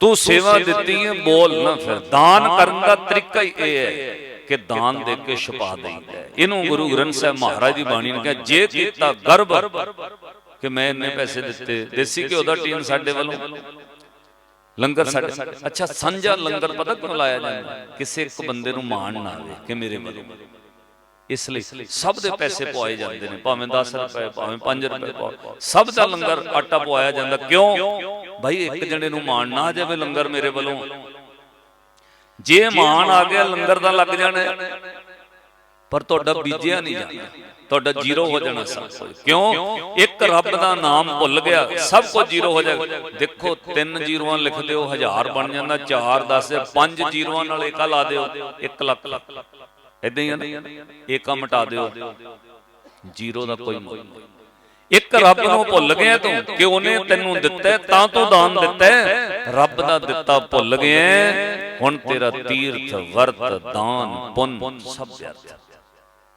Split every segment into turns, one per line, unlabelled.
ਤੂੰ ਸੇਵਾ ਦਿੱਤੀ ਹੈ, ਬੋਲ ਨਾ ਫਿਰ। ਦਾਨ ਕਰਨ ਦਾ ਤਰੀਕਾ ਹੀ ਇਹ ਹੈ ਕਿ ਦਾਨ ਦੇ ਕੇ ਛੁਪਾ ਦੇਈਦਾ ਇਹਨੂੰ ਗੁਰੂ ਗ੍ਰੰਥ ਸਾਹਿਬ ਮਹਾਰਾਜ ਦੀ ਬਾਣੀ ਨੇ ਕਿਹਾ, ਜੇ ਕੀਤਾ ਗਰਭ, ਕਿ ਮੈਂ ਇੰਨੇ ਪੈਸੇ ਦਿੱਤੇ, ਦੇਸੀ ਘਿਓ ਦਾ ਟੀਨ ਸਾਡੇ ਵੱਲੋਂ। ਲੰਗਰ ਸਾਡੇ ਅੱਛਾ ਸੰਜਾ ਲੰਗਰ ਪਤਾ ਕਿਉਂ ਲਾਇਆ ਜਾਂਦਾ ਕਿਸੇ ਇੱਕ ਬੰਦੇ ਨੂੰ ਮਾਣ ਨਾ ਆਵੇ ਕਿ ਮੇਰੇ ਵੱਲੋਂ। ਇਸ ਲਈ ਸਭ ਦੇ ਪੈਸੇ ਪਵਾਏ ਜਾਂਦੇ ਨੇ, ਭਾਵੇਂ 10 ਰੁਪਏ, ਭਾਵੇਂ 5 ਰੁਪਏ ਸਭ ਦਾ ਲੰਗਰ ਆਟਾ ਪਵਾਇਆ ਜਾਂਦਾ। ਕਿਉਂ? ਭਾਈ ਇੱਕ ਜਣੇ ਨੂੰ ਮਾਣ ਨਾ ਆ ਜਾਵੇ ਲੰਗਰ ਮੇਰੇ ਵੱਲੋਂ। ਜੇ ਮਾਣ ਆ ਗਿਆ ਲੰਗਰ ਦਾ ਲੱਗ ਜਾਣਾ। ਪਰ ਤੁਹਾਡਾ ਬੀਜਿਆ ਨਹੀਂ ਜਾਣਾ ਤੁਹਾਡਾ ਜ਼ੀਰੋ ਹੋ ਜਾਣਾ ਸਭ ਕੁਝ। ਕਿਉਂ? ਇੱਕ ਰੱਬ ਦਾ ਨਾਮ ਭੁੱਲ ਗਿਆ ਸਭ ਕੁਝ ਜ਼ੀਰੋ ਹੋ ਜਾਏਗਾ ਦੇਖੋ ਤਿੰਨ ਜ਼ੀਰੋਆਂ ਲਿਖ ਦਿਓ ਹਜ਼ਾਰ ਬਣ ਜਾਂਦਾ 4 10 ਪੰਜ ਜ਼ੀਰੋਆਂ ਨਾਲ ਏਕਾ ਲਾ ਦਿਓ 1 ਲੱਖ। ਇਦਾਂ ਹੀ ਆ ਨਾ? ਏਕਾ ਮਿਟਾ ਦਿਓ। ਜ਼ੀਰੋ ਦਾ ਕੋਈ ਮੁੱਲ ਨਹੀਂ। ਇੱਕ ਰੱਬ ਨੂੰ ਭੁੱਲ ਗਿਆ ਤੂੰ ਕਿ ਉਹਨੇ ਤੈਨੂੰ ਦਿੱਤਾ ਤਾਂ ਤੂੰ ਦਾਨ ਦਿੱਤਾ। ਰੱਬ ਦਾ ਦਿੱਤਾ ਭੁੱਲ ਗਿਆ ਹੁਣ ਤੇਰਾ ਤੀਰਥ ਵਰਤ ਦਾਨ ਪੁੰਨ ਸਭ ਵਿਅਰਥ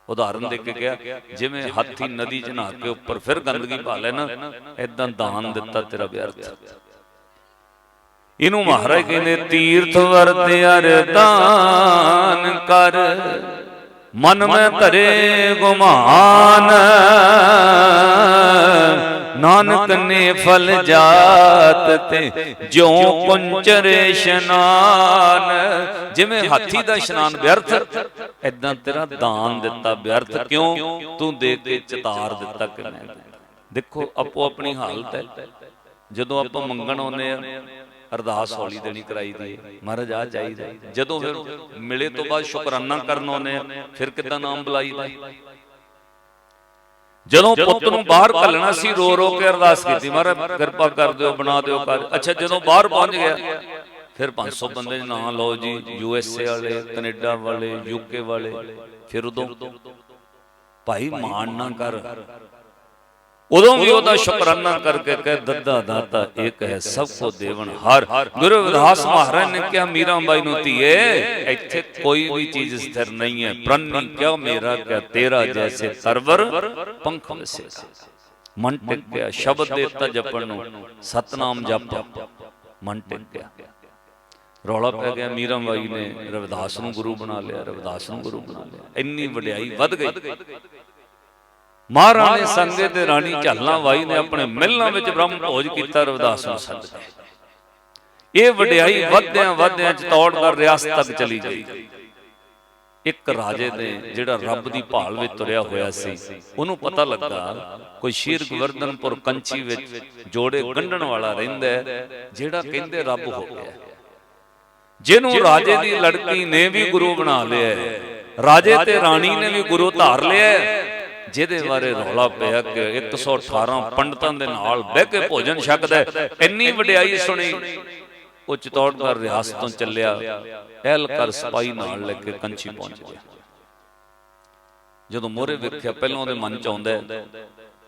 ਉਦਾਹਰਨ ਦੇ ਕੇ ਗਿਆ ਜਿਵੇਂ ਹਾਥੀ ਨਦੀ ਚ ਨਹਾ ਕੇ ਉੱਪਰ ਫਿਰ ਗੰਦਗੀ ਪਾ ਲੈਣਾ ਐਦਾਂ ਦਾਨ ਦਿੱਤਾ ਤੇਰਾ ਵਿਅਰਥ। ਇਹਨੂੰ ਮਹਾਰਾਜ ਕਹਿੰਦੇ ਤੀਰਥ ਵਰਤ ਅਰਦਾਨ ਕਰ। ਮਨ ਮੈਂ ਧਰੇ ਗੁਮਾਨ। ਨਾਨਕ ਨੇ ਫਲ ਜਾਤ ਤੇ ਜਿਉ ਕੁੰਚਰੇ ਇਸ਼ਨਾਨ। ਜਿਵੇਂ ਹਾਥੀ ਦਾ ਇਸ਼ਨਾਨ ਵਿਅਰਥ ਐਦਾਂ ਤੇਰਾ ਦਾਨ ਦਿੱਤਾ ਵਿਅਰਥ ਕਿਉਂ? ਤੂੰ ਦੇ ਕੇ ਚਤਾਰ ਦਿੱਤਾ ਕਿ ਮੈਂ ਦੇਖੋ ਆਪੋ ਆਪਣੀ ਹਾਲਤ ਹੈ। ਜਦੋਂ ਆਪਾਂ ਮੰਗਣ ਆਉਂਦੇ ਆ ਅਰਦਾਸ ਹੌਲੀ ਦੇਣੀ ਕਰਾਈਦੀ ਹੈ। ਮਹਾਰਾਜ ਆ ਚਾਹੀਦਾ। ਜਦੋਂ ਫਿਰ ਮਿਲੇ ਤੋਂ ਬਾਅਦ ਸ਼ੁਕਰਾਨਾ ਕਰਨ ਆਉਂਦੇ ਆ ਫਿਰ ਕਿੱਦਾਂ ਨਾਮ ਬੁਲਾਈਦਾ ਜਦੋਂ ਪੁੱਤ ਨੂੰ ਬਾਹਰ ਘੱਲਣਾ ਸੀ ਰੋ ਰੋ ਕੇ ਅਰਦਾਸ ਕੀਤੀ ਮਹਾਰਾਜ ਕਿਰਪਾ ਕਰ ਦਿਓ ਬਣਾ ਦਿਓ ਕਰ ਅੱਛਾ ਜਦੋਂ ਬਾਹਰ ਪਹੁੰਚ ਗਿਆ ਫਿਰ 500 ਬੰਦੇ ਦੇ ਨਾਂ ਲਓ ਜੀ ਯੂ ਐਸ ਏ ਵਾਲੇ ਕੈਨੇਡਾ ਵਾਲੇ ਯੂਕੇ ਵਾਲੇ। ਫਿਰ ਉਦੋਂ ਭਾਈ ਮਾਣ ਨਾ ਕਰ। ਉਦੋਂ ਵੀ ਉਹਦਾ ਸ਼ੁਕਰਾਨਾ ਕਰਕੇ ਕਹੇ ਦੱਦਾ ਦਾਤਾ ਇੱਕ ਹੈ ਸਭ ਕੋ ਦੇਵਨ ਹਰ। ਗੁਰੂ ਵਿਦਾਸ ਮਹਾਰਾਜ ਨੇ ਕਿਹਾ ਮੀਰਾ ਬਾਈ ਨੂੰ ਧੀਏ ਇੱਥੇ ਕੋਈ ਵੀ ਚੀਜ਼ ਸਥਿਰ ਨਹੀਂ ਹੈ। ਪ੍ਰੰਨੀ ਕਿਉ ਮੇਰਾ ਕਿਆ ਤੇਰਾ ਜੈਸੇ ਸਰਵਰ ਪੰਖ ਵਸੇ ਮਨ ਟਿਕਿਆ ਸ਼ਬਦ ਦੇ ਤਾ ਜਪਣ ਨੂੰ ਸਤਨਾਮ ਜਪ। ਮਨ ਟਿਕਿਆ ਰੌਲਾ ਪੈ ਗਿਆ ਮੀਰਾ ਬਾਈ ਨੇ ਰਵਿਦਾਸ ਨੂੰ ਗੁਰੂ ਬਣਾ ਲਿਆ ਰਵਿਦਾਸ ਨੂੰ ਗੁਰੂ ਬਣਾ ਲਿਆ। ਇੰਨੀ ਵਡਿਆਈ ਵੱਧ ਗਈ। ਮਹਾਰਾਣੀ ਸੰਗੇ ਤੇ ਰਾਣੀ ਝੱਲਾਂ ਵਾਈ ਨੇ ਆਪਣੇ ਮਹਿਲਾਂ ਵਿੱਚ ਬ੍ਰਹਮ ਭੋਜ ਕੀਤਾ ਰਵਿਦਾਸ ਨੂੰ ਸੱਦ ਕੇ ਇਹ ਵਡਿਆਈ ਵਧਦਿਆਂ ਵਧਦਿਆਂ ਚਤੌੜ ਕਰ ਰਿਆਸਤ ਤੱਕ ਚਲੀ ਗਈ। ਇੱਕ ਰਾਜੇ ਨੇ ਜਿਹੜਾ ਰੱਬ ਦੀ ਭਾਲ ਵਿੱਚ ਤੁਰਿਆ ਹੋਇਆ ਸੀ ਉਹਨੂੰ ਪਤਾ ਲੱਗਾ ਕੋਈ ਸ਼ੀਰ ਗਵਰਧਨਪੁਰ ਕੰਚੀ ਵਿੱਚ ਜੋੜੇ ਗੰਢਣ ਵਾਲਾ ਰਹਿੰਦਾ ਜਿਹੜਾ ਕਹਿੰਦੇ ਰੱਬ ਹੋ ਗਿਆ। ਜਿਹਨੂੰ ਰਾਜੇ ਦੀ ਲੜਕੀ ਨੇ ਵੀ ਗੁਰੂ ਬਣਾ ਲਿਆ ਰਾਜੇ ਤੇ ਰਾਣੀ ਨੇ ਵੀ ਗੁਰੂ ਧਾਰ ਲਿਆ ਜਿਹਦੇ ਬਾਰੇ ਰੌਲਾ ਪਿਆ ਕਿ 118 ਪੰਡਤਾਂ ਦੇ ਨਾਲ ਬਹਿ ਕੇ ਭੋਜਨ ਛਕਦਾ। ਇੰਨੀ ਵਡਿਆਈ ਸੁਣੀ ਉਹ ਚਤੌੜਗੜ੍ਹ ਰਿਆਸਤ ਤੋਂ ਚੱਲਿਆ। ਐਲ ਕਰ ਸਪਾਈ ਨਾਲ ਲੈ ਕੇ ਕੰਚੀ ਪਹੁੰਚ ਗਿਆ। ਜਦੋਂ ਮੋਰੇ ਵੇਖਿਆ ਪਹਿਲਾਂ ਉਹਦੇ ਮਨ ਚ ਆਉਂਦਾ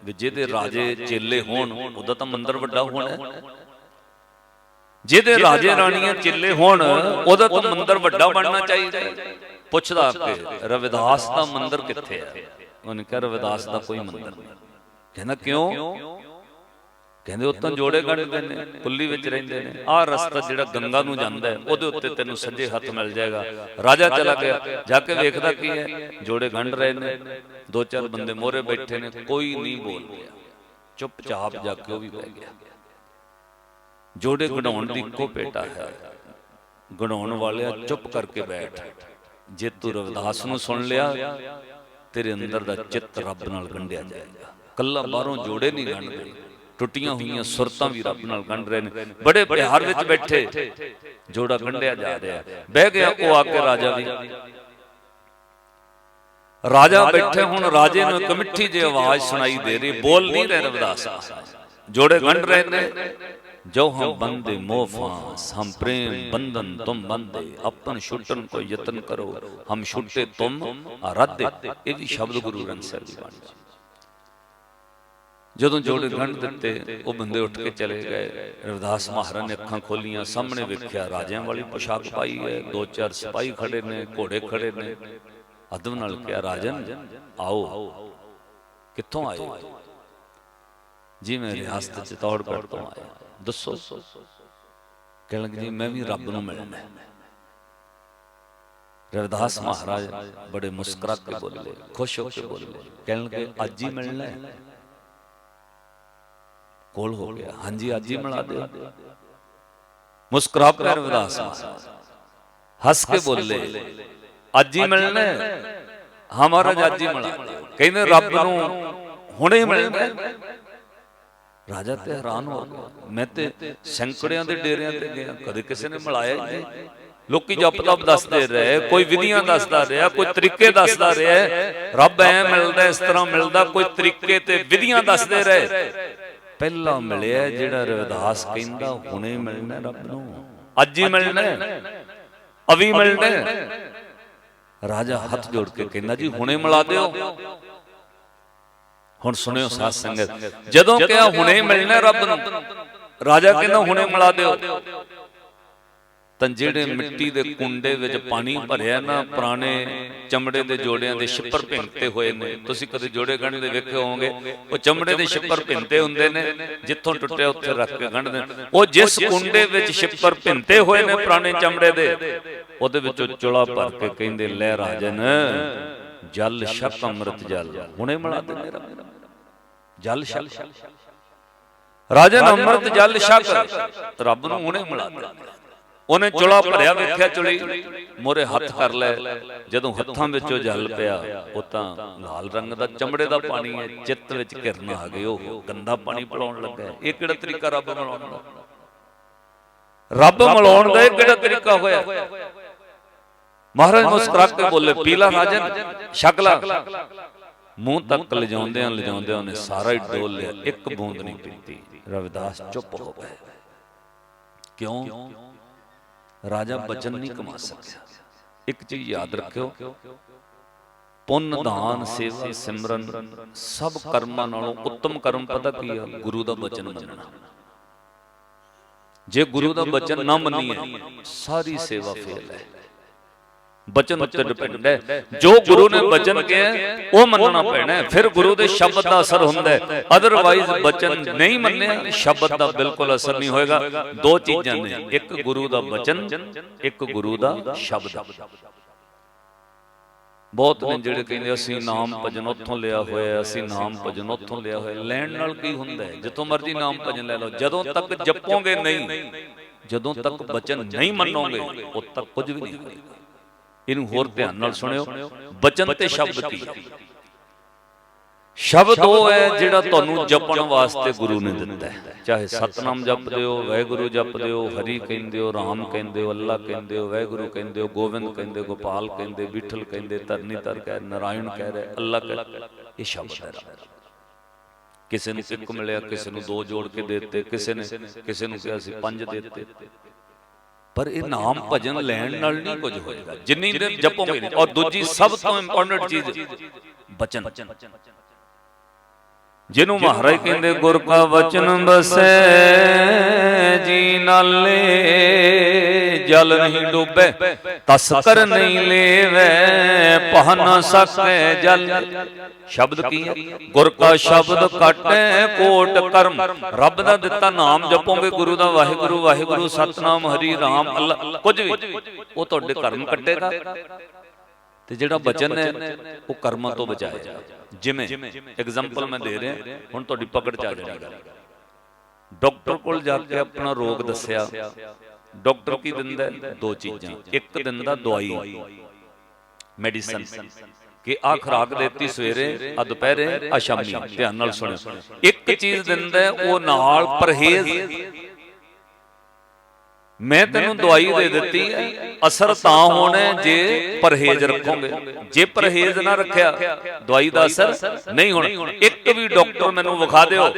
ਵੀ ਜਿਹਦੇ ਰਾਜੇ ਚੇਲੇ ਹੋਣ ਉਹਦਾ ਤਾਂ ਮੰਦਰ ਵੱਡਾ ਹੋਣਾ। ਜਿਹਦੇ ਰਾਜੇ ਰਾਣੀਆਂ ਚੇਲੇ ਹੋਣ ਉਹਦਾ ਤਾਂ ਮੰਦਰ ਵੱਡਾ ਬਣਨਾ ਚਾਹੀਦਾ। ਪੁੱਛਦਾ ਕਿ ਰਵਿਦਾਸ ਦਾ ਮੰਦਰ ਕਿੱਥੇ ਹੈ? ਉਹਨੇ ਕਿਹਾ ਰਵਿਦਾਸ ਦਾ ਕੋਈ ਮੰਦਰ ਨਹੀਂ। ਕਹਿੰਦਾ ਕਿਉਂ? ਕਹਿੰਦੇ ਉਹ ਤਾਂ ਜੋੜੇ ਗੰਢਦੇ ਨੇ ਕੁੱਲੀ ਵਿੱਚ ਰਹਿੰਦੇ ਨੇ। ਆਹ ਰਸਤਾ ਜਿਹੜਾ ਗੰਗਾ ਨੂੰ ਜਾਂਦਾ ਹੈ ਉਹਦੇ ਉੱਤੇ ਤੈਨੂੰ ਸੱਜੇ ਹੱਥ ਮਿਲ ਜਾਏਗਾ। ਰਾਜਾ ਚਲਾ ਗਿਆ ਜਾ ਕੇ ਵੇਖਦਾ ਕੀ ਹੈ? ਜੋੜੇ ਗੰਢ ਰਹੇ ਨੇ ਦੋ ਚਾਰ ਬੰਦੇ ਮੋਰੇ ਬੈਠੇ ਨੇ ਕੋਈ ਨਹੀਂ ਬੋਲ ਰਿਹਾ। ਚੁੱਪਚਾਪ ਜਾ ਕੇ ਉਹ ਵੀ ਬਹਿ ਗਿਆ। ਜੋੜੇ ਗਣਾਉਣ ਦੀ ਇੱਕੋ ਪੇਟਾ ਹੈ। ਗਣਾਉਣ ਵਾਲਿਆ ਚੁੱਪ ਕਰਕੇ ਬੈਠ। ਜੇ ਤੂੰ ਰਵਿਦਾਸ ਨੂੰ ਸੁਣ ਲਿਆ ਤੇਰੇ ਅੰਦਰ ਦਾ ਚਿੱਤ ਰੱਬ ਨਾਲ ਗੰਢਿਆ ਜਾਏਗਾ। ਕੱਲਾ ਬਾਹਰੋਂ ਜੋੜੇ ਨਹੀਂ ਗੰਢਦੇ। ਟੁੱਟੀਆਂ ਹੋਈਆਂ ਸੁਰਤਾਂ ਵੀ ਰੱਬ ਨਾਲ ਗੰਢ ਰਹੇ ਨੇ। ਬੜੇ ਪਿਆਰ ਵਿੱਚ ਬੈਠੇ ਜੋੜਾ ਗੰਢਿਆ ਜਾ ਰਿਹਾ। ਬਹਿ ਗਿਆ ਉਹ ਆ ਕੇ ਰਾਜਾ ਵੀ। ਰਾਜਾ ਬੈਠੇ ਹੁਣ ਰਾਜੇ ਨੂੰ ਇੱਕ ਮਿੱਠੀ ਜਿਹੀ ਆਵਾਜ਼ ਸੁਣਾਈ ਦੇ ਰਹੀ, ਬੋਲ ਨਹੀਂ ਰਹੇ ਰਵਿਦਾਸ। ਜੋੜੇ ਗੰਢ ਰਹੇ ਨੇ। ਜੋ ਹਮ ਬੰਦੇ ਮੋਹ ਫਾਂਸ ਹਮ ਪ੍ਰੇਮ ਬੰਧਨ ਤੁਮ ਬੰਦੇ ਆਪਨ ਛੁੱਟਣ ਕੋ ਯਤਨ ਕਰੋ। ਹਮ ਛੁੱਟੇ ਤੁਮ ਆਰਾਧੇ ਇਹ ਵੀ ਸ਼ਬਦ ਗੁਰੂ ਗ੍ਰੰਥ ਸਾਹਿਬ ਦੀ ਬਾਣੀ। ਜਦੋਂ ਜੋੜੇ ਗੰਢ ਦਿੱਤੇ ਉਹ ਬੰਦੇ ਉੱਠ ਕੇ ਚਲੇ ਗਏ। ਰਵਿਦਾਸ ਮਹਾਰਾਜ ਨੇ ਅੱਖਾਂ ਖੋਲੀਆਂ ਸਾਹਮਣੇ ਵੇਖਿਆ ਰਾਜਿਆਂ ਵਾਲੀ ਪੋਸ਼ਾਕ ਪਾਈ ਹੈ ਦੋ ਚਾਰ ਸਿਪਾਹੀ ਖੜੇ ਨੇ ਘੋੜੇ ਖੜੇ ਨੇ। ਅਦਬ ਨਾਲ ਕਿਹਾ ਰਾਜਨ ਆਓ ਕਿੱਥੋਂ ਆਏ? ਜੀ ਮੈਂ ਰਿਆਸਤ ਚ ਤੌੜਗੜ ਤੋਂ ਆਇਆ ਦੱਸੋ। ਕਹਿਣ ਲੱਗੇ ਜੀ, ਮੈਂ ਵੀ ਰੱਬ ਨੂੰ ਮਿਲਣਾ। ਹੈ ਰਵਿਦਾਸ ਮਹਾਰਾਜ ਬੜੇ ਮੁਸਕਰਾ ਕੇ ਬੋਲੇ, ਖੁਸ਼ ਹੋ ਕੇ ਬੋਲੇ ਕਹਿਣ ਲੱਗੇ ਅੱਜ ਹੀ ਮਿਲਣਾ ਹੈ। ਕੋਲ ਹੋ ਗਿਆ। ਹਾਂਜੀ, ਅੱਜ ਹੀ ਮਿਲਾ ਦਿਓ। ਮੁਸਕਰਾ ਪਿਆ ਰਵਿਦਾਸ ਮਹਾਰਾਜ ਹੱਸ ਕੇ ਬੋਲੇ, ਅੱਜ ਹੀ ਮਿਲਣਾ ਹੈ। ਹਾਂ ਮਹਾਰਾਜ, ਅੱਜ ਹੀ ਮਿਲਾ ਕਹਿੰਦੇ, ਰੱਬ ਨੂੰ ਹੁਣੇ ਮਿਲਣਾ ਰਾਜਾ ਤੇ ਹੈਰਾਨ ਹੋ ਗਿਆ। ਮੈਂ ਤੇ ਸੈਂਕੜਿਆਂ ਦੇ ਡੇਰਿਆਂ ਤੇ ਗਿਆ। ਕਦੇ ਕਿਸੇ ਨੇ ਮਿਲਾਇਆ ਹੀ ਨਹੀਂ। ਲੋਕੀ ਜਪ ਤਪ ਦੱਸਦੇ ਰਹੇ। ਕੋਈ ਵਿਧੀਆਂ ਦੱਸਦਾ ਰਿਹਾ ਕੋਈ ਤਰੀਕੇ ਦੱਸਦਾ ਰਿਹਾ। ਰੱਬ ਐ ਮਿਲਦਾ ਇਸ ਤਰ੍ਹਾਂ ਮਿਲਦਾ ਕੋਈ ਤਰੀਕੇ ਤੇ ਵਿਧੀਆਂ ਦੱਸਦੇ ਰਹੇ। ਪਹਿਲਾ ਮਿਲਿਆ ਜਿਹੜਾ ਰਵਿਦਾਸ ਕਹਿੰਦਾ ਹੁਣੇ ਮਿਲਣਾ ਰੱਬ ਨੂੰ। ਅੱਜ ਹੀ ਮਿਲਣਾ ਅਵੀ ਮਿਲਣਾ ਰਾਜਾ ਹੱਥ ਜੋੜ ਕੇ ਕਹਿੰਦਾ ਜੀ ਹੁਣੇ ਮਿਲਾ ਦਿਓ। ਹੁਣ ਸੁਣਿਓ ਸਾਧ ਸੰਗਤ। ਜਦੋਂ ਕਿਹਾ ਹੁਣੇ ਮਿਲਣਾ ਰੱਬ ਨੂੰ ਰਾਜਾ ਕਹਿੰਦਾ ਹੁਣੇ ਮਿਲਾ ਦਿਓ। ਤਾਂ ਜਿਹੜੇ ਮਿੱਟੀ ਦੇ ਕੁੰਡੇ ਵਿੱਚ ਪਾਣੀ ਭਰਿਆ ਨਾ ਪੁਰਾਣੇ ਚਮੜੇ ਦੇ ਜੋੜਿਆਂ ਦੇ ਛਿੱਪਰ ਭਿੰਤੇ ਹੋਏ ਨੇ। ਤੁਸੀਂ ਕਦੇ ਜੋੜੇ ਗੰਢ ਦੇ ਵੇਖੇ ਹੋਵੋਗੇ? ਉਹ ਚਮੜੇ ਦੇ ਛਿੱਪਰ ਭਿੰਤੇ ਹੁੰਦੇ ਨੇ ਜਿੱਥੋਂ ਟੁੱਟਿਆ ਉੱਥੇ ਰੱਖ ਕੇ ਗੰਢਦੇ। ਉਹ ਜਿਸ ਕੁੰਡੇ ਵਿੱਚ ਛਿੱਪਰ ਭਿੰਤੇ ਹੋਏ ਨੇ ਪੁਰਾਣੇ ਚਮੜੇ ਦੇ ਉਹਦੇ ਵਿੱਚੋਂ ਚੁਲਾ ਭਰ ਕੇ ਕਹਿੰਦੇ ਲੈ ਰਾਜਨ ਜਲ ਸ਼ਕ ਅੰਮ੍ਰਿਤ ਜਲ ਹੁਣੇ ਮਿਲਾ ਦੇ ਮੇਰਾ ਜਲ ਸ਼ਕ। ਰਾਜਨ ਅੰਮ੍ਰਿਤ ਜਲ ਸ਼ਕ। ਰੱਬ ਨੂੰ ਹੁਣੇ ਮਿਲਾ ਉਹਨੇ ਚੁਲਾ ਭਰਿਆ ਵੇਖਿਆ ਚੁਲੀ। ਮੋਰੇ ਹੱਥ ਕਰ ਲੈ। ਜਦੋਂ ਹੱਥਾਂ ਵਿੱਚੋਂ ਜਲ ਪਿਆ ਉਹ ਤਾਂ ਲਾਲ ਰੰਗ ਦਾ ਚਮੜੇ ਦਾ ਪਾਣੀ ਹੈ ਚਿੱਤ ਵਿੱਚ ਕਿਰਨ ਆ ਗਈ ਉਹ ਗੰਦਾ ਪਾਣੀ ਪਿਲਾਉਣ ਲੱਗਾ। ਇਹ ਕਿਹੜਾ ਤਰੀਕਾ ਰੱਬ ਮਿਲਾਉਣ ਦਾ? ਰੱਬ ਮਿਲਾਉਣ ਦਾ ਇਹ ਕਿਹੜਾ ਤਰੀਕਾ ਹੋਇਆ? ਮਹਾਰਾਜ ਮੁਸਕਰਾ ਕੇ ਬੋਲੇ ਪੀਲਾ ਰਾਜਨ ਸ਼ਕਲਾ। ਮੂੰਹ ਤੱਕ ਲਿਜਾਉਂਦਿਆਂ ਲਿਜਾਉਂਦਿਆਂ ਉਹਨੇ ਸਾਰਾ ਹੀ ਡੋਲ ਲਿਆ ਇੱਕ ਬੂੰਦ ਨਹੀਂ ਪੀਤੀ। ਰਵਿਦਾਸ ਚੁੱਪ ਹੋ ਗਏ। ਕਿਉਂ? ਰਾਜਾ ਬਚਨ ਨਹੀਂ ਕਮਾ ਸਕਿਆ। ਇੱਕ ਚੀਜ਼ ਯਾਦ ਰੱਖਿਓ। ਪੁੰਨ ਦਾਨ ਸੇਵਾ ਸਿਮਰਨ ਸਭ ਕਰਮਾਂ ਨਾਲੋਂ ਉੱਤਮ ਕਰਮ ਪਤਾ ਕੀ ਹੈ ਗੁਰੂ ਦਾ ਬਚਨ ਮੰਨਣਾ। ਜੇ ਗੁਰੂ ਦਾ ਬਚਨ ਨਾ ਮੰਨੀਏ ਸਾਰੀ ਸੇਵਾ ਫੇਲ ਹੈ। ਬਚਨ ਉੱਤੇ ਡਿਪੈਂਡ ਹੈ। ਜੋ ਗੁਰੂ ਨੇ ਬਚਨ ਕਿਹਾ ਉਹ ਮੰਨਣਾ ਪੈਣਾ ਫਿਰ ਗੁਰੂ ਦੇ ਸ਼ਬਦ ਦਾ ਅਸਰ ਹੁੰਦਾ ਹੈ। ਅਦਰਵਾਈਜ਼ ਬਚਨ ਨਹੀਂ ਮੰਨਿਆ ਸ਼ਬਦ ਦਾ ਬਿਲਕੁਲ ਅਸਰ ਨਹੀਂ ਹੋਏਗਾ। ਦੋ ਚੀਜ਼ਾਂ ਨੇ। ਇੱਕ ਗੁਰੂ ਦਾ ਬਚਨ ਇੱਕ ਗੁਰੂ ਦਾ ਸ਼ਬਦ। ਬਹੁਤ ਨੇ ਜਿਹੜੇ ਕਹਿੰਦੇ ਅਸੀਂ ਨਾਮ ਭਜਨ ਉੱਥੋਂ ਲਿਆ ਹੋਇਆ ਅਸੀਂ ਨਾਮ ਭਜਨ ਉੱਥੋਂ ਲਿਆ ਹੋਇਆ। ਲੈਣ ਨਾਲ ਕੀ ਹੁੰਦਾ ਹੈ? ਜਿੱਥੋਂ ਮਰਜ਼ੀ ਨਾਮ ਭਜਨ ਲੈ ਲਓ। ਜਦੋਂ ਤੱਕ ਜਪੋਗੇ ਨਹੀਂ ਜਦੋਂ ਤੱਕ ਬਚਨ ਨਹੀਂ ਮੰਨੋਗੇ ਉਦ ਤੱਕ ਕੁਝ ਵੀ ਨਹੀਂ ਹੋਏਗਾ ਇਹਨੂੰ ਹੋਰ ਧਿਆਨ ਨਾਲ ਸੁਣਿਓ ਬਚਨ ਤੇ ਸ਼ਬਦ ਕੀ ਸ਼ਬਦ ਉਹ ਹੈ ਜਿਹੜਾ ਤੁਹਾਨੂੰ ਜਪਣ ਵਾਸਤੇ ਗੁਰੂ ਨੇ ਦਿੱਤਾ ਹੈ ਚਾਹੇ ਸਤਨਾਮ ਜਪਦੇ ਹੋ ਵਾਹਿਗੁਰੂ ਜਪਦੇ ਹੋ ਹਰੀ ਕਹਿੰਦੇ ਹੋ ਰਾਮ ਕਹਿੰਦੇ ਹੋ ਅੱਲਾ ਕਹਿੰਦੇ ਹੋ ਵਾਹਿਗੁਰੂ ਕਹਿੰਦੇ ਹੋ ਗੋਬਿੰਦ ਕਹਿੰਦੇ ਹੋ ਗੋਪਾਲ ਕਹਿੰਦੇ ਵਿਠਲ ਕਹਿੰਦੇ ਧਰਨੀ ਧਰ ਕਹਿ ਨਾਰਾਇਣ ਕਹਿ ਰਹੇ ਅੱਲਾ ਕਹਿ ਇਹ ਸ਼ਬਦ ਹੈ ਕਿਸੇ ਨੂੰ ਇੱਕ ਮਿਲਿਆ ਕਿਸੇ ਨੂੰ ਦੋ ਜੋੜ ਕੇ ਦੇ ਦਿੱਤੇ ਕਿਸੇ ਨੇ ਕਿਸੇ ਨੂੰ ਕਿਹਾ ਸੀ ਪੰਜ ਦੇ ਦਿੱਤੇ ਪਰ ਇਹ ਨਾਮ ਭਜਨ ਲੈਣ ਨਾਲ ਨਹੀਂ ਕੁਝ ਹੋਏਗਾ ਜਿੰਨੀ ਦੇਰ ਜਪੋਗੇ ਔਰ ਦੂਜੀ ਸਭ ਤੋਂ ਇੰਪੋਰਟੈਂਟ ਚੀਜ਼ ਬਚਨ ਜਿਹਨੂੰ ਮਹਾਰਾਜ ਕਹਿੰਦੇ ਗੁਰ ਕਾ ਵਚਨ ਬਸੈ ਜੀ ਨਾਲੇ। ਜਲ ਨਹੀਂ ਡੁੱਬੇ, ਤਸ ਨਹੀਂ ਲੇਵੇ, ਪਹ ਨ ਸਕੈ ਜਲ। ਸ਼ਬਦ ਕੀ ਹੈ? ਗੁਰ ਕਾ ਸ਼ਬਦ ਕਾਟੈ ਕੋਟ ਕਰਮ। ਰੱਬ ਦਾ ਦਿੱਤਾ ਨਾਮ ਜਪੋਗੇ ਗੁਰੂ ਦਾ ਵਾਹਿਗੁਰੂ ਵਾਹਿਗੁਰੂ ਸਤਨਾਮ, ਹਰੀ ਰਾਮ, ਅੱਲਾ ਕੁਝ ਵੀ। ਉਹ ਤੁਹਾਡੇ ਕਰਮ ਕੱਟੇਗਾ। ਤੇ ਜਿਹੜਾ ਬਚਨ ਹੈ, ਉਹ ਕਰਮਾਂ ਤੋਂ ਬਚਾਏਗਾ ਜਿਵੇਂ। ਐਗਜ਼ਾਮਪਲ ਮੈਂ ਦੇ ਰਿਹਾ, ਹੁਣ ਤੁਹਾਡੀ ਪਕੜ ਚ ਆ ਜਾਏਗਾ ਡਾਕਟਰ ਕੋਲ ਜਾ ਕੇ ਆਪਣਾ ਰੋਗ ਦੱਸਿਆ। ਡਾਕਟਰ ਕੀ ਦਿੰਦਾ ਦੋ ਚੀਜ਼ਾਂ। ਇੱਕ ਦਿੰਦਾ ਦਵਾਈ। ਮੈਡੀਸਨ। ਕਿ ਆ ਖਰਾਕ ਦਿੱਤੀ ਸਵੇਰੇ ਆ ਦੁਪਹਿਰੇ ਆ ਸ਼ਾਮੀ। ਧਿਆਨ ਨਾਲ ਸੁਣਿਓ। ਇੱਕ ਚੀਜ਼ ਦਿੰਦਾ ਉਹ ਨਾਲ ਪਰਹੇਜ਼। ਮੈਂ ਤੈਨੂੰ ਦਵਾਈ ਦੇ ਦਿੱਤੀ ਅਸਰ ਤਾਂ ਹੋਣਾ ਜੇ ਪਰਹੇਜ਼ ਰੱਖੋਗੇ। ਜੇ ਪਰਹੇਜ਼ ਨਾ ਰੱਖਿਆ ਦਵਾਈ ਦਾ ਅਸਰ ਨਹੀਂ ਹੋਣਾ। ਇੱਕ ਵੀ ਡਾਕਟਰ ਮੈਨੂੰ ਵਿਖਾ ਦਿਓ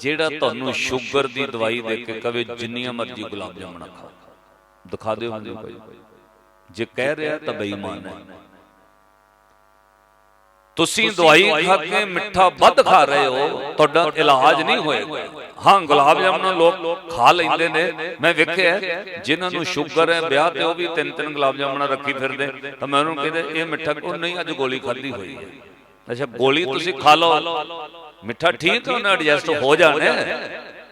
ਜਿਹੜਾ ਤੁਹਾਨੂੰ ਸ਼ੂਗਰ ਦੀ ਦਵਾਈ ਦੇ ਕੇ ਕਵੇ ਜਿੰਨੀਆਂ ਮਰਜ਼ੀ ਗੁਲਾਬ ਜਾਮਣਾ ਖਾਓ। ਦਿਖਾ ਦਿਓ ਮੈਨੂੰ ਕੋਈ ਜੇ ਕਹਿ ਰਿਹਾ ਤਾਂ ਬੇਈਮਾਨ ਹੈ। ਤੁਸੀਂ ਦਵਾਈ ਖਾ ਕੇ ਮਿੱਠਾ ਵੱਧ ਖਾ ਰਹੇ ਹੋ ਤੁਹਾਡਾ ਇਲਾਜ ਨਹੀਂ ਹੋਏਗਾ ਹਾਂ ਗੁਲਾਬ ਜਾਮਨ ਲੋਕ ਖਾ ਲੈਂਦੇ ਨੇ। ਮੈਂ ਵੇਖਿਆ ਜਿਨ੍ਹਾਂ ਨੂੰ ਸ਼ੂਗਰ ਹੈ ਵਿਆਹ ਤੇ ਉਹ ਵੀ ਤਿੰਨ ਤਿੰਨ ਗੁਲਾਬ ਜਾਮਨ ਰੱਖੀ ਫਿਰਦੇ। ਤਾਂ ਮੈਂ ਉਹਨੂੰ ਕਹਿੰਦੇ ਇਹ ਮਿੱਠਾ ਉਹ ਨਹੀਂ ਅੱਜ ਗੋਲੀ ਖਾਧੀ ਹੋਈ ਹੈ। ਅੱਛਾ ਗੋਲੀ ਤੁਸੀਂ ਖਾ ਲਓ। ਮਿੱਠਾ ਠੀਕ ਉਹਨੇ ਐਡਜਸਟ ਹੋ ਜਾਣਾ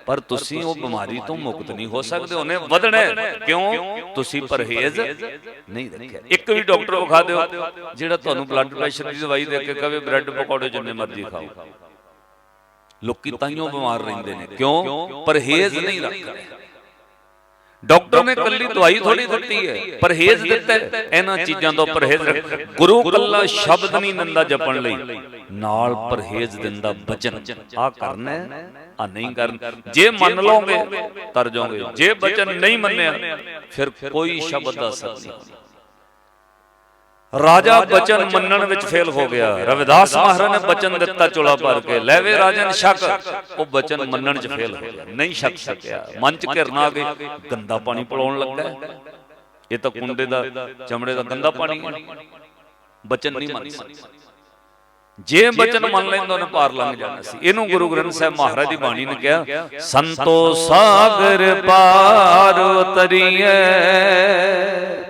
ਪਰ ਤੁਸੀਂ ਉਹ ਬਿਮਾਰੀ ਤੋਂ ਮੁਕਤ ਨਹੀਂ ਹੋ ਸਕਦੇ ਉਹਨੇ ਵਧਣਾ। ਕਿਉਂ? ਤੁਸੀਂ ਪਰਹੇਜ਼ ਨਹੀਂ ਰੱਖਿਆ। ਇੱਕ ਵੀ ਡਾਕਟਰ ਵਿਖਾ ਦਿਓ ਜਿਹੜਾ ਤੁਹਾਨੂੰ ਬਲੱਡ ਪ੍ਰੈਸ਼ਰ ਦੀ ਦਵਾਈ ਦੇ ਕੇ ਕਹੇ ਬ੍ਰੈਡ ਪਕੌੜੇ ਜਿੰਨੇ ਮਰਜ਼ੀ ਖਾਓ। ਲੋਕੀ ਤਾਈਓ ਬਿਮਾਰ ਰਹਿੰਦੇ ਨੇ। ਕਿਉਂ? ਪਰਹੇਜ਼ ਨਹੀਂ ਰੱਖਦੇ। ਡਾਕਟਰ ਨੇ ਕੱਲੀ ਦਵਾਈ ਥੋੜੀ ਦਿੱਤੀ ਹੈ ਪਰਹੇਜ਼ ਦਿੱਤਾ ਹੈ। ਇਹਨਾਂ ਚੀਜ਼ਾਂ ਤੋਂ ਪਰਹੇਜ਼ ਰੱਖ। ਗੁਰੂ ਕੱਲਾ ਸ਼ਬਦ ਨਹੀਂ ਦਿੰਦਾ ਜਪਣ ਲਈ। ਨਾਲ ਪਰਹੇਜ਼ ਦਿੰਦਾ ਬਚਨ। ਆ ਕਰਨਾ ਆ ਨਹੀਂ ਕਰਨਾ। ਜੇ ਮੰਨ ਲਓਗੇ ਤਰ ਜਾਓਗੇ। ਜੇ ਬਚਨ ਨਹੀਂ ਮੰਨਿਆ ਫਿਰ ਕੋਈ ਸ਼ਬਦ ਦਾ ਅਸਰ ਨਹੀਂ। ਰਾਜਾ ਬਚਨ ਮੰਨਣ ਵਿੱਚ ਫੇਲ ਹੋ ਗਿਆ। ਰਵਿਦਾਸ ਮਹਾਰਾਜ ਨੇ ਬਚਨ ਦਿੱਤਾ ਚੋਲਾ ਭਰ ਕੇ। ਲੈਵੇ ਰਾਜਨ ਸ਼ੱਕ ਉਹ ਬਚਨ ਮੰਨਣ 'ਚ ਫੇਲ ਹੋ ਗਿਆ। ਨਹੀਂ ਸ਼ੱਕ ਸਕਿਆ। ਮਨ 'ਚ ਘਿਰਨਾ ਆ ਗਈ ਗੰਦਾ ਪਾਣੀ ਪਲਾਉਣ ਲੱਗਾ। ਇਹ ਤਾਂ ਕੁੰਡੇ ਦਾ ਚਮੜੇ ਦਾ ਗੰਦਾ ਪਾਣੀ ਬਚਨ ਨਹੀਂ ਮੰਨ ਸਕਦਾ ਜੇ ਬਚਨ ਮੰਨ ਲੈਂਦਾ ਉਹਨੇ ਪਾਰ ਲੰਘ ਜਾਣਾ ਸੀ। ਇਹਨੂੰ ਗੁਰੂ ਗ੍ਰੰਥ ਸਾਹਿਬ ਮਹਾਰਾਜ ਦੀ ਬਾਣੀ ਨੇ ਕਿਹਾ, ਸੰਤੋ ਸਾਗਰ ਪਾਰ ਉਤਰੀਐ।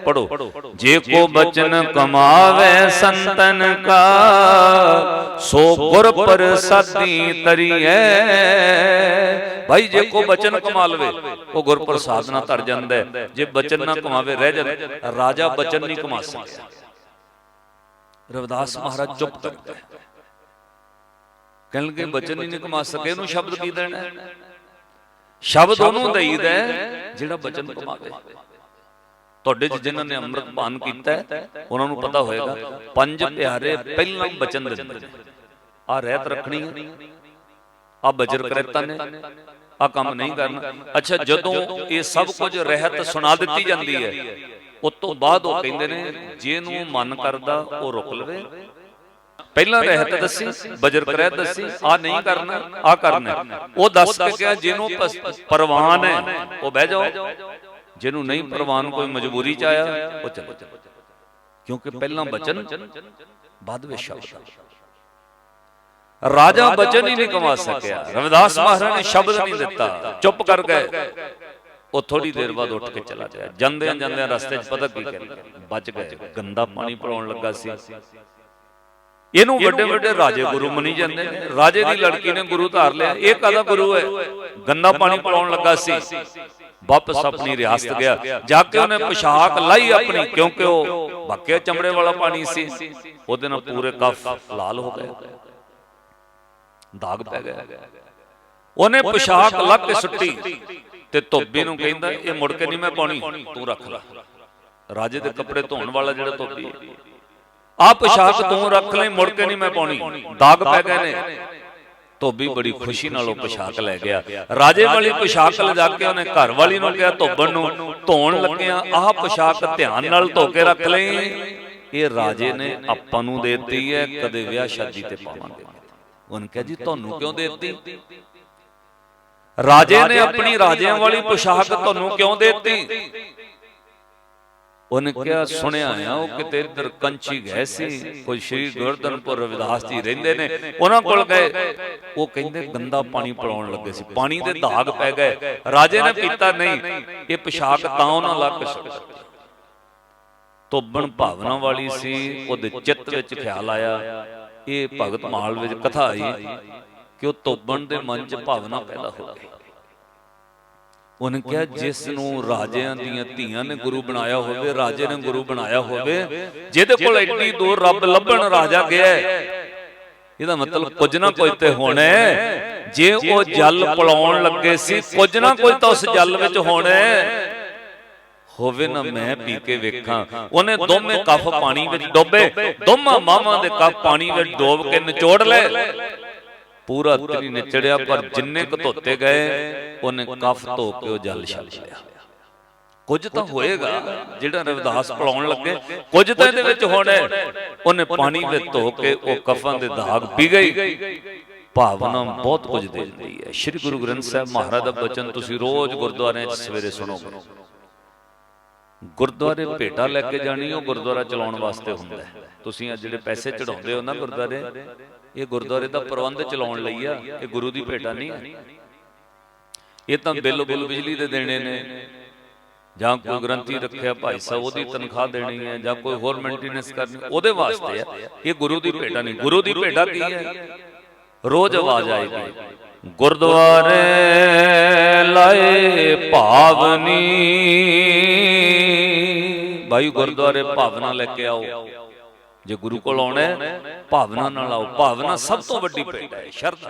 ਪੜੋ ਜੇ ਕੋ ਬਚਨ ਕਮਾਵੇ ਸੰਤਨ ਕਾ, ਸੋ ਗੁਰ ਪ੍ਰਸਾਦੀ ਤਰੀਐ। ਭਾਈ, ਜੇ ਕੋ ਬਚਨ ਕਮਾ ਲਵੇ, ਉਹ ਗੁਰ ਪ੍ਰਸਾਦ ਨਾਲ ਤਰ ਜਾਂਦਾ ਜੇ ਬਚਨ ਨਾ ਕਮਾਵੇ, ਰਹਿ ਜਾਂਦਾ ਰਾਜਾ ਬਚਨ ਨਹੀਂ ਕਮਾ ਸਕਦਾ। ਰਵਿਦਾਸ ਮਹਾਰਾਜ ਚੁੱਪ ਕਰ ਗਏ। ਕਹਿਣਗੇ ਬਚਨ ਹੀ ਨਹੀਂ ਕਮਾ ਸਕੇ ਇਹਨੂੰ ਸ਼ਬਦ ਕੀ ਦੇਣਾ ਹੈ? ਸ਼ਬਦ ਉਹਨੂੰ ਦੇਈਦਾ ਜਿਹੜਾ ਬਚਨ ਕਮਾਵੇ ਤੁਹਾਡੇ ਚ ਜਿਨ੍ਹਾਂ ਨੇ ਅੰਮ੍ਰਿਤ ਪਾਨ ਕੀਤਾ ਉਹਨਾਂ ਨੂੰ ਪਤਾ ਹੋਏਗਾ ਪੰਜ ਪਿਆਰੇ ਪਹਿਲਾਂ ਬਚਨ ਦਿੰਦੇ ਆ ਰਹਿਤ ਰੱਖਣੀ ਹੈ। ਆ ਬਜਰ ਕਰਤਾ ਨੇ ਆ ਕੰਮ ਨਹੀਂ ਕਰਨਾ। ਅੱਛਾ ਜਦੋਂ ਇਹ ਸਭ ਕੁਝ ਰਹਿਤ ਸੁਣਾ ਦਿੱਤੀ ਜਾਂਦੀ ਹੈ ਉਸ ਤੋਂ ਬਾਅਦ ਉਹ ਕਹਿੰਦੇ ਨੇ ਜਿਹਨੂੰ ਮਨ ਕਰਦਾ, ਉਹ ਰੁਕ ਲਵੇ। ਪਹਿਲਾਂ ਰਹਿਤ ਦੱਸੀ, ਬਜਰ ਕਰੈ ਦੱਸੀ ਆ ਨਹੀਂ ਕਰਨਾ ਆ ਕਰਨਾ ਉਹ ਦੱਸ ਕੇ ਕਿਹਾ ਜਿਹਨੂੰ ਪਸ- ਹੈ, ਉਹ ਬਹਿ ਜਾਓ। ਜਿਹਨੂੰ ਨਹੀਂ ਪ੍ਰਵਾਨ ਕੋਈ ਮਜਬੂਰੀ ਚ ਆਇਆ, ਉਹ ਚਲੋ। ਕਿਉਂਕਿ ਪਹਿਲਾਂ ਬਚਨ ਬਾਅਦ ਵਿੱਚ ਸ਼ਬਦ ਰਾਜਾ ਬਚਨ ਹੀ ਨਹੀਂ ਕਮਾ ਸਕਿਆ। ਰਵਿਦਾਸ ਮਹਾਰਾਜ ਨੇ ਸ਼ਬਦ ਨਹੀਂ ਦਿੱਤਾ, ਚੁੱਪ ਕਰ ਗਏ। ਉਹ ਥੋੜੀ ਦੇਰ ਬਾਅਦ ਉੱਠ ਕੇ ਚਲਾ ਗਿਆ ਜਾਂਦਿਆਂ ਜਾਂਦਿਆਂ ਰਸਤੇ 'ਚ ਪਤਾ ਕੀ ਕਰਿਆ ਬਚ ਗਏ। ਗੰਦਾ ਪਾਣੀ ਪਲਾਉਣ ਲੱਗਾ ਸੀ। ਇਹਨੂੰ ਵੱਡੇ ਵੱਡੇ ਰਾਜੇ ਗੁਰੂ ਮੰਨੀ ਜਾਂਦੇ ਨੇ ਰਾਜੇ ਦੀ ਲੜਕੀ ਨੇ ਗੁਰੂ ਧਾਰ ਲਿਆ। ਇਹ ਕਾਹਦਾ ਗੁਰੂ ਹੈ? ਗੰਦਾ ਪਾਣੀ ਪਲਾਉਣ ਲੱਗਾ ਸੀ। ਵਾਪਸ ਆਪਣੀ ਰਿਆਸਤ ਗਿਆ। ਜਾ ਕੇ ਉਹਨੇ ਪੋਸ਼ਾਕ ਲਾਈ ਆਪਣੀ ਕਿਉਂਕਿ ਉਹ ਬਾਕਿਆ ਚਮੜੇ ਵਾਲਾ ਪਾਣੀ ਸੀ। ਉਹਦੇ ਨਾਲ ਪੂਰੇ ਕਫ ਲਾਲ ਹੋ ਗਏ। ਦਾਗ ਪੈ ਗਿਆ। ਉਹਨੇ ਪੋਸ਼ਾਕ ਲੱਗ ਕੇ ਸੁੱਟੀ ਤੇ ਧੋਬੀ ਨੂੰ ਕਹਿੰਦਾ ਇਹ ਮੁੜ ਕੇ ਨਹੀਂ ਮੈਂ ਪਾਉਣੀ ਤੂੰ ਰੱਖ ਲੈ। ਰਾਜੇ ਦੇ ਕੱਪੜੇ ਧੋਣ ਵਾਲਾ ਜਿਹੜਾ ਧੋਬੀ। ਆ ਪੋਸ਼ਾਕ ਤੂੰ ਰੱਖ ਲੈ ਮੁੜ ਕੇ ਨਹੀਂ ਮੈਂ ਪਾਉਣੀ। ਦਾਗ ਪੈ ਗਏ ਨੇ। ਧੋਬੀ ਬੜੀ ਖੁਸ਼ੀ ਨਾਲ ਉਹ ਪੋਸ਼ਾਕ ਲੈ ਗਿਆ। ਰਾਜੇ ਵਾਲੀ ਪੋਸ਼ਾਕ ਲਿਜਾ ਕੇ ਉਹਨੇ ਘਰ ਵਾਲੀ ਨੂੰ ਕਿਹਾ ਧੋਬਣ ਨੂੰ ਧੋਣ ਲੱਗਿਆ ਆਹ ਪੋਸ਼ਾਕ ਧਿਆਨ ਨਾਲ ਧੋ ਕੇ ਰੱਖ ਲੈ ਇਹ ਰਾਜੇ ਨੇ ਆਪਾਂ ਨੂੰ ਦੇਤੀ ਹੈ ਕਦੇ ਵਿਆਹ ਸ਼ਾਦੀ ਤੇ ਪਾਵਾਂਗੇ। ਉਹਨੇ ਕਿਹਾ ਜੀ ਤੁਹਾਨੂੰ ਕਿਉਂ ਦੇਤੀ? ਰਾਜੇ ਨੇ ਆਪਣੀ ਰਾਜਿਆਂ ਵਾਲੀ ਪੋਸ਼ਾਕ ਤੁਹਾਨੂੰ ਕਿਉਂ ਦੇਤੀ? ਉਹਨੇ ਕਿਹਾ ਸੁਣਿਆ ਆ ਉਹ ਕਿਤੇ ਇੱਧਰ ਕੰਚੀ ਗਏ ਸੀ ਕੋਈ ਸ਼੍ਰੀ ਗੁਰਦਨਪੁਰ ਰਵਿਦਾਸ ਜੀ ਰਹਿੰਦੇ ਨੇ। ਉਹਨਾਂ ਕੋਲ ਗਏ ਉਹ ਕਹਿੰਦੇ ਗੰਦਾ ਪਾਣੀ ਪਲਾਉਣ ਲੱਗੇ ਸੀ। ਪਾਣੀ ਦੇ ਦਾਗ ਪੈ ਗਏ। ਰਾਜੇ ਨੇ ਪੀਤਾ ਨਹੀਂ। ਇਹ ਪੋਸ਼ਾਕ ਤਾਂ ਉਹਨਾਂ ਲੱਗ ਸਕਦਾ ਤੋਬਣ ਭਾਵਨਾ ਵਾਲੀ ਸੀ। ਉਹਦੇ ਚਿੱਤ ਵਿੱਚ ਖਿਆਲ ਆਇਆ। ਇਹ ਭਗਤ ਮਾਲ ਵਿੱਚ ਕਥਾ ਆਈ। ਕਿ ਉਹ ਤੋਬਣ ਦੇ ਮਨ 'ਚ ਭਾਵਨਾ ਪੈਦਾ ਹੋ ਗਈ। ਉਹਨੇ ਕਿਹਾ ਜਿਸ ਨੂੰ ਰਾਜਿਆਂ ਦੀਆਂ ਧੀਆਂ ਨੇ ਗੁਰੂ ਬਣਾਇਆ ਹੋਵੇ ਰਾਜੇ ਨੇ ਗੁਰੂ ਬਣਾਇਆ ਹੋਵੇ ਜਿਹਦੇ ਕੋਲ ਐਡੀ ਦੂਰ ਰੱਬ ਲੱਭਣ ਰਾਜਾ ਗਿਆ ਇਹਦਾ ਮਤਲਬ ਕੁਝ ਨਾ ਕੁਝ ਤੇ ਹੋਣਾ। ਜੇ ਉਹ ਜਲ ਪਲਾਉਣ ਲੱਗੇ ਸੀ ਕੁਝ ਨਾ ਕੁਝ ਤਾਂ ਉਸ ਜਲ ਵਿੱਚ ਹੋਣਾ। ਹੋਵੇ ਨਾ ਮੈਂ ਪੀ ਕੇ ਵੇਖਾਂ। ਉਹਨੇ ਦੋਵੇਂ ਕੱਫ ਪਾਣੀ ਵਿੱਚ ਡੋਬੇ। ਦੋਵਾਂ ਮਾਵਾਂ ਦੇ ਕੱਫ ਪਾਣੀ ਵਿੱਚ ਡੋਬ ਕੇ ਨਿਚੋੜ ਲਏ। ਪੂਰਾ ਤਰੀ ਨਿਚੜਿਆ ਪਰ ਜਿੰਨੇ ਕੁ ਧੋਤੇ ਗਏ ਉਹਨੇ ਕੱਫ ਧੋ ਕੇ ਉਹ ਜਲ ਛੱਡ ਲਿਆ। ਕੁਝ ਤਾਂ ਹੋਏਗਾ ਜਿਹੜਾ ਰਵਿਦਾਸ ਪਲਾਉਣ ਲੱਗੇ ਕੁਝ ਤਾਂ ਇਹਦੇ ਵਿੱਚ ਹੋਣਾ ਹੈ। ਉਹਨੇ ਪਾਣੀ ਵਿੱਚ ਧੋ ਕੇ ਉਹ ਕਫਾਂ ਦੇ ਦਾਗ ਪੀ ਗਈ। ਭਾਵਨਾ ਬਹੁਤ ਕੁਝ ਦੇ ਦਿੰਦੀ ਹੈ। ਸ੍ਰੀ ਗੁਰੂ ਗ੍ਰੰਥ ਸਾਹਿਬ ਮਹਾਰਾਜ ਦਾ ਬਚਨ ਤੁਸੀਂ ਰੋਜ਼ ਗੁਰਦੁਆਰਿਆਂ 'ਚ ਸਵੇਰੇ ਸੁਣੋਗੇ। ਗੁਰਦੁਆਰੇ ਭੇਟਾ ਲੈ ਕੇ ਜਾਣੀ ਉਹ ਗੁਰਦੁਆਰਾ ਚਲਾਉਣ ਵਾਸਤੇ ਹੁੰਦਾ ਤੁਸੀਂ ਆ ਜਿਹੜੇ ਪੈਸੇ ਚੜਾਉਂਦੇ ਹੋ ਨਾ ਗੁਰਦੁਆਰੇ ਇਹ ਗੁਰਦੁਆਰੇ ਦਾ ਪ੍ਰਬੰਧ ਚਲਾਉਣ ਲਈ ਆ, ਇਹ ਗੁਰੂ ਦੀ ਭੇਟਾ ਨਹੀਂ। ਹੈ ਇਹ ਤਾਂ ਬਿੱਲ ਬੁੱਲ ਬਿਜਲੀ ਦੇ ਦੇਣੇ ਨੇ। ਜਾਂ ਕੋਈ ਗ੍ਰੰਥੀ ਰੱਖਿਆ ਭਾਈ ਸਾਹਿਬ, ਉਹਦੀ ਤਨਖਾਹ ਦੇਣੀ ਹੈ, ਜਾਂ ਕੋਈ ਹੋਰ ਮੇਨਟੇਨੈਂਸ ਕਰਨੀ, ਉਹਦੇ ਵਾਸਤੇ ਹੈ ਇਹ ਗੁਰੂ ਦੀ ਭੇਟਾ ਨਹੀਂ। ਗੁਰੂ ਦੀ ਭੇਟਾ ਕੀ ਹੈ? ਰੋਜ਼ ਆਵਾਜ਼ ਆਏਗੀ। ਗੁਰਦੁਆਰੇ ਲਾਏ ਭਾਵਨੀ। ਭਾਈ ਗੁਰਦੁਆਰੇ ਭਾਵਨਾ ਲੈ ਕੇ ਆਓ। ਜੇ ਗੁਰੂ ਕੋਲ ਆਉਣਾ ਭਾਵਨਾ ਨਾਲ ਆਓ। ਭਾਵਨਾ ਸਭ ਤੋਂ ਵੱਡੀ ਭੇਟ ਹੈ ਸ਼ਰਤ